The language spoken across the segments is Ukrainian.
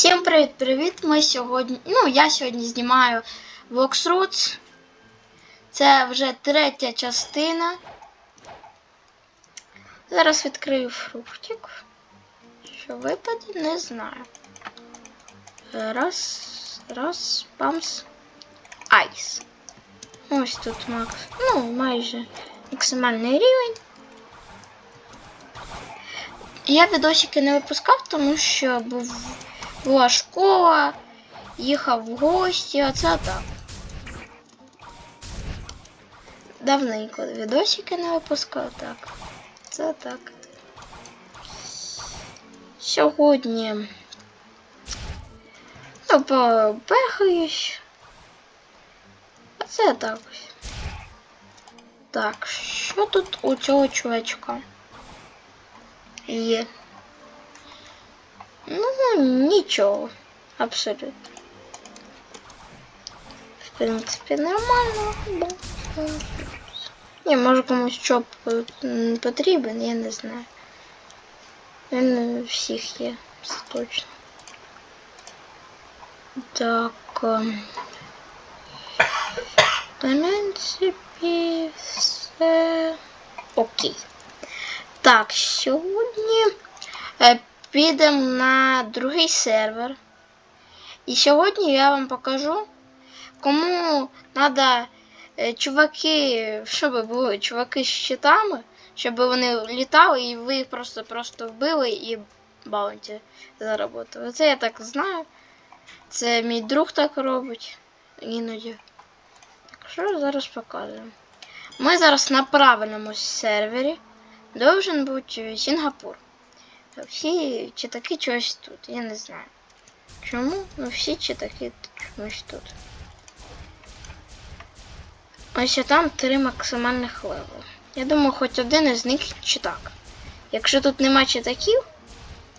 Всім привіт-привіт! Ми сьогодні. Ну, я сьогодні знімаю Vox Roots. Це вже третя частина. Зараз відкрию фруктик. Що випаде, не знаю. Раз, раз, памс. Айс. Ось тут макс. Ну, майже максимальний рівень. Я відосики не випускав, тому що був, була школа, їхав в гості, оце так. Давненько відосики не випускав, так. Це так. Сьогодні ну, побехаюсь. А це так ось. Так, що тут у цього чувачка? Є. Ну, нічого. Абсолютно. В принципі, нормально. Да. Ні, може комусь що м, потрібен, я не знаю. Він у всіх є, це точно. Так. ем, В принципі, все окей. Так, сьогодні е, Підемо на другий сервер. І сьогодні я вам покажу, кому треба чуваки, щоб були чуваки з щитами, щоб вони літали і ви їх просто-просто вбили і баунті заработали. Це я так знаю. Це мій друг так робить іноді. Так що зараз показуємо. Ми зараз на правильному сервері. Должен бути Сінгапур. Всі читаки чогось тут, я не знаю. Чому? Ну всі читаки чомусь тут. Ось там три максимальних левели. Я думаю, хоч один із них читак. Якщо тут нема читаків,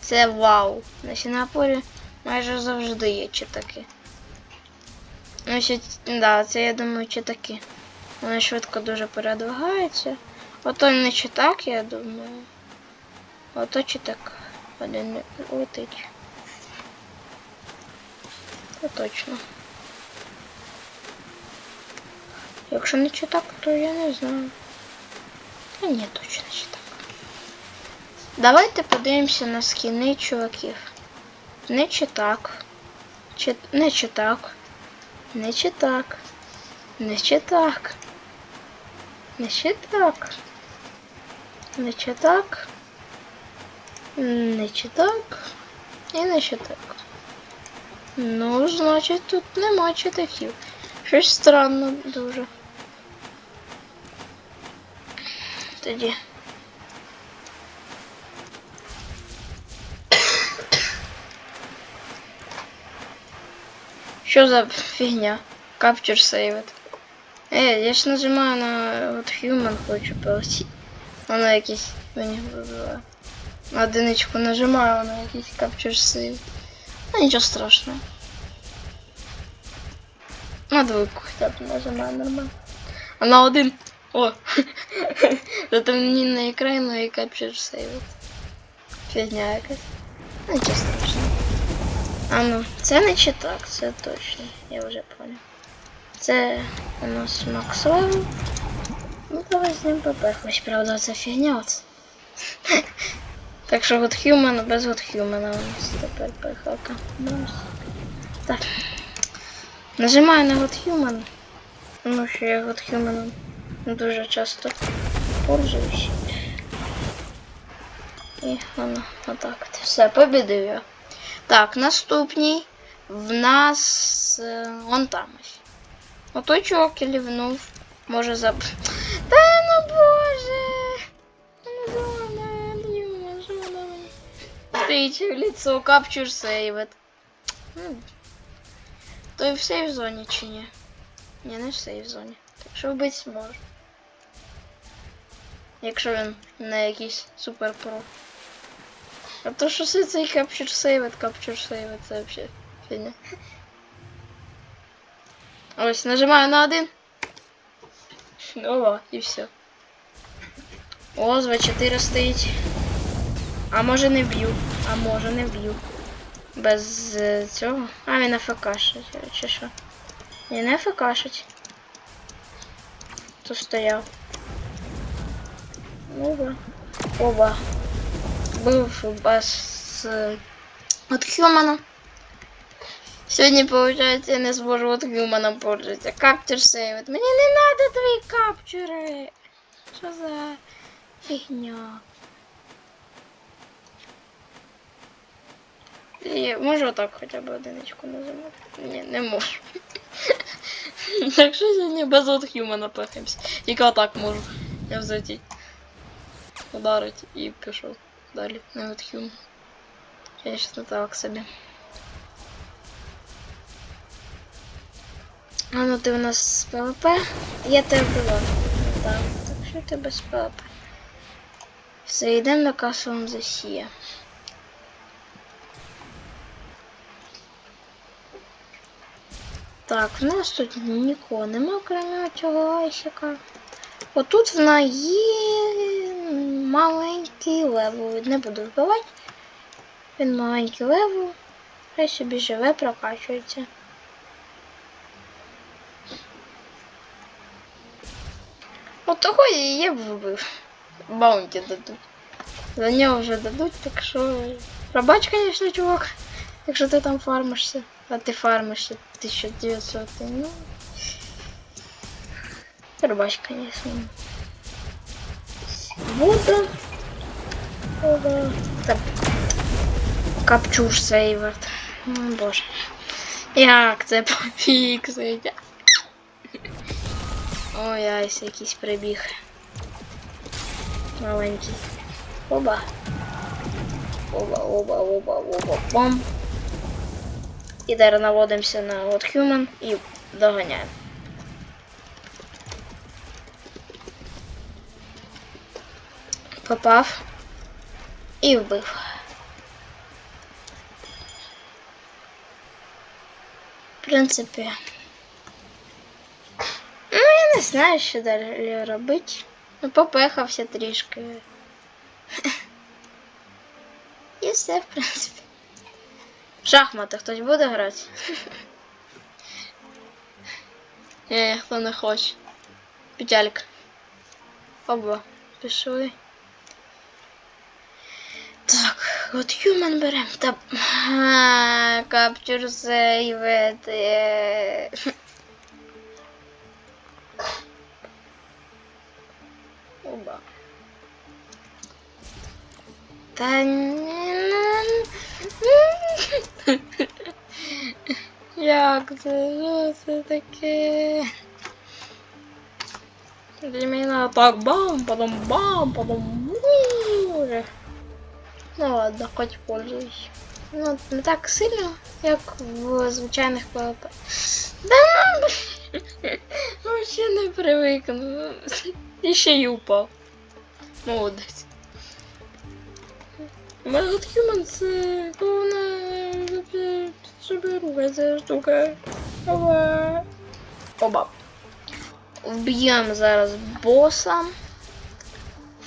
це вау. На Сінгапурі майже завжди є читаки. Ось, да, це я думаю читаки. Вони швидко дуже передвигаються. Ото не читак, я думаю. Ото читак. Один не летить. Це точно. Якщо не читак, то я не знаю. Та ні, точно читак. Давайте подивимося на скіни чуваків. Не читак. Чи... Не читак. Не читак. Не читак. Не читак. Не читак. Не читак. І не читак. Ну, значить, тут нема читаків. Щось странно дуже. Тоді. Що за фігня? Capture Saved. Е, я ж нажимаю на от Human хочу полетіти. Воно якесь мені вибиває. На одиничку нажимаю, воно якийсь Capture Save. Ну нічого страшного. На двойку хоча б нажимаю нормально. А на один. О! Зато мені на екрані і Capture Save. Фігня якась. Ну, Нічого страшного. А ну, це не читак, це точно. Я вже понял. Це у нас Макс Левел. Ну давай з ним попехось, правда, це фігня. Так що God Human без God Human у нас тепер пехака. Так. Нажимаю на God Human. Ну що я God Human дуже часто пользуюсь. І воно отак. от. Все, побідив я. Так, наступний в нас е, вон там ось. Отой чувак і лівнув. Може заб... Стоїть в лицо, capture save it. Ну, То і в сейф зоні чи ні? Ні, не в сейф зоні. Так що вбити зможе. Якщо він не якийсь супер про. А то що це цей capture save it, capture save it, це вообще фігня. Ось, нажимаю на один. О, і все. О, з 4 стоїть. А може не вб'ю. А може не вб'ю. Без е, цього. А, він АФКшить, чи що? Ні, не АФКшить. Тут стояв. Оба. Оба. Був без е, от Хьюмана. Сьогодні, виходить, я не зможу от Хьюмана пользуватися. Каптюр сейвит. Мені не треба твої капчури. Що за фігня? Я можу отак хоча б одиничку називати? Ні, не можу. Так що сьогодні без от Хьюмана пихаємося. Тільки отак можу. Я взяти. Ударить і пішов далі. Не от Хьюман. Конечно, так собі. А ну ти у нас з ПВП? Я тебе була. Так, так що ти без ПВП? Все, йдемо на касовому засія. Так, в нас тут нікого нема, крім цього айсика. Отут в нас є маленький левел. Не буду вбивати. Він маленький левел. Хай собі живе, прокачується. От того і я б вбив. Баунті дадуть. За нього вже дадуть, так що. Пробач, звісно, чувак. Якщо ти там фармишся, а ти фармишся 1900, ну. Пробач, звісно. Буду. Ова. Та Капчур сейверт. О, боже. Як це пофіксить? Ой, айс якийсь прибіг. Маленький. Оба. Оба, оба, оба, оба, бом. І далі наводимося на от Human і доганяємо. Попав і вбив. В принципі. Ну, я не знаю, що далі робити. Ну, попехався трішки. І все, в принципі. В шахмати хтось буде грати? Ні, хто не хоче. Петелька. Оба, пішли. Так, от Human берем. Та... Capture е. Оба. Та ні. Як це? Що це таке? Для так бам, потом бам, потом уже. Ну ладно, хоть пользуюсь. Ну, не так сильно, як в звичайних PvP. Да ну, вообще не привикну. І ще й упав. Мегат Human це головне, щоб рухається штука. Ова. Оба. Вб'ємо зараз боса.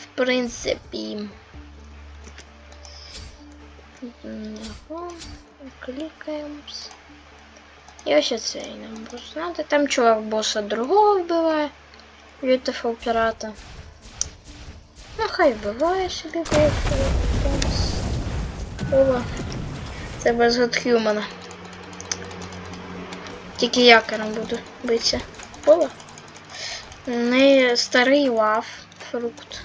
В принципі. Клікаємо. І ось цей нам бос. Надо. Там чувак боса другого вбиває. Beautiful пірата. Ну хай вбиває собі боса. Ова. Це без Godhumana. Тільки якором буду битися. Ова. Не старий лав. Фрукт.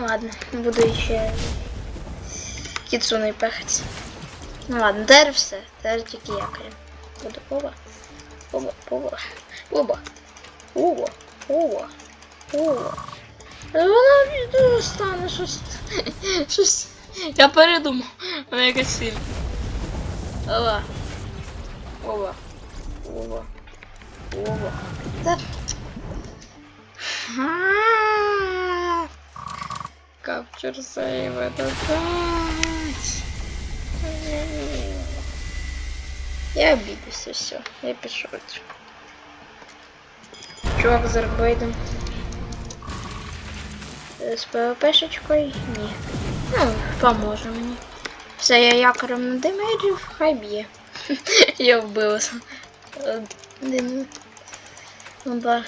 Ладно, буду ще кіцуни пехати. Ну ладно, тепер все. Тепер тільки якорем. Буду оба. Оба, оба. Оба. Оба. Оба. Оба. Вона дуже стане щось. Щось. Я передумав. Вона якась сильна. Оба. Оба. Оба. Оба. Та. Capture save это. Я обиделся, все. Я пишу. Чувак з арбойдом. З ПВПшечкою? Ні. Ну, поможе мені. Все, я якором надимеджив, хай б'є. Я вбив. Один. Удар.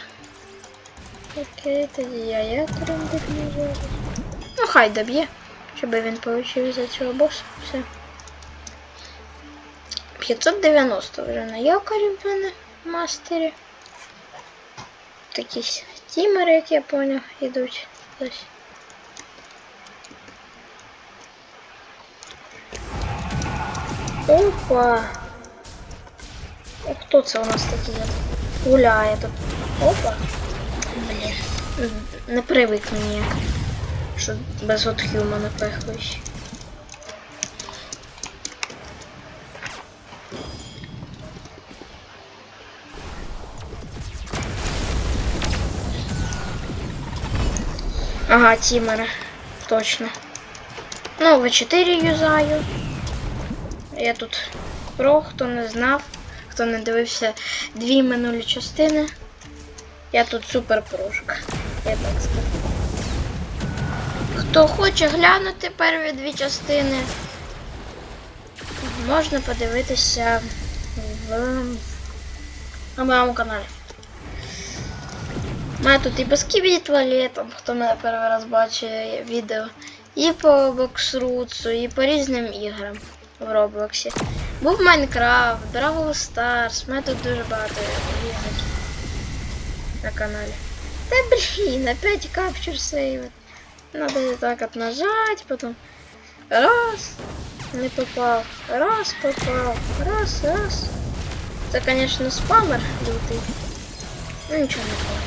Окей, тоді я якором надимеджив. Ну, хай доб'є, щоб він получив за цього боса. Все. 590 вже на якорі в мене мастері. Такі стімери, як я поняв, йдуть. Ось. Опа! А хто це у нас такий гуляє тут? Опа! Блін. Не привик мені, Що без от хьюмана Ага, тімери. Точно. Ну, В4 юзаю. Я тут про, хто не знав, хто не дивився дві минулі частини. Я тут супер прошка. Я так скажу. Хто хоче глянути перві дві частини, можна подивитися в на моєму каналі. Мене тут і по скібіді туалетом, хто мене перший раз бачить відео, і по боксруцу, і по різним іграм в Роблоксі. Був Майнкрафт, Бравл Старс, мене тут дуже багато ігор на каналі. Та блін, опять капчур сейвит. Надо так от нажать, потом раз, не попав, раз попав, раз, раз. Це, конечно, спамер лютий. Ну нічого не поробиш.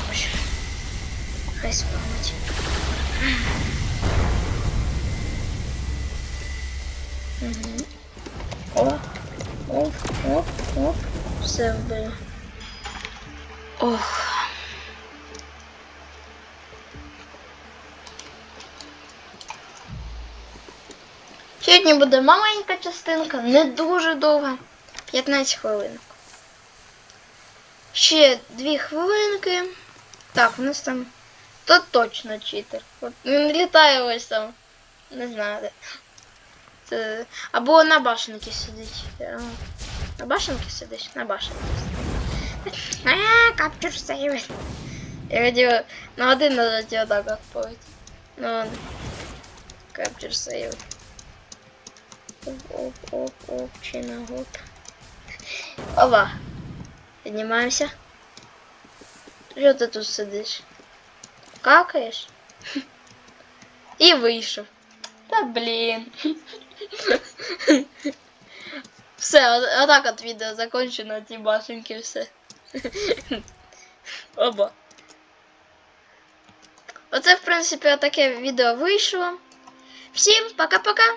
Хай спамить. Угу. О, оп, оп, оп. Все вбило. Ох. Сьогодні буде маленька частинка, не дуже довга. 15 хвилин. Ще 2 хвилинки. Так, у нас там. То точно читер. От він літає ось там. Не знаю де. Це... Або на башенці сидить. А, На башенці сидиш? На башенці сидить. А, капчур сейвит. Я хотів на один нажати отак от повідь. Ну ладно. Капчур сейвит. Оп, оп, оп, оп, чи на гоп. Ова. Піднімаємося. Що ти тут сидиш? Какаєш? І вийшов. Та блін. Все, от- отак от відео закончено, ті башенки, все. Оба. Оце, в принципі, таке відео вийшло. Всім пока-пока!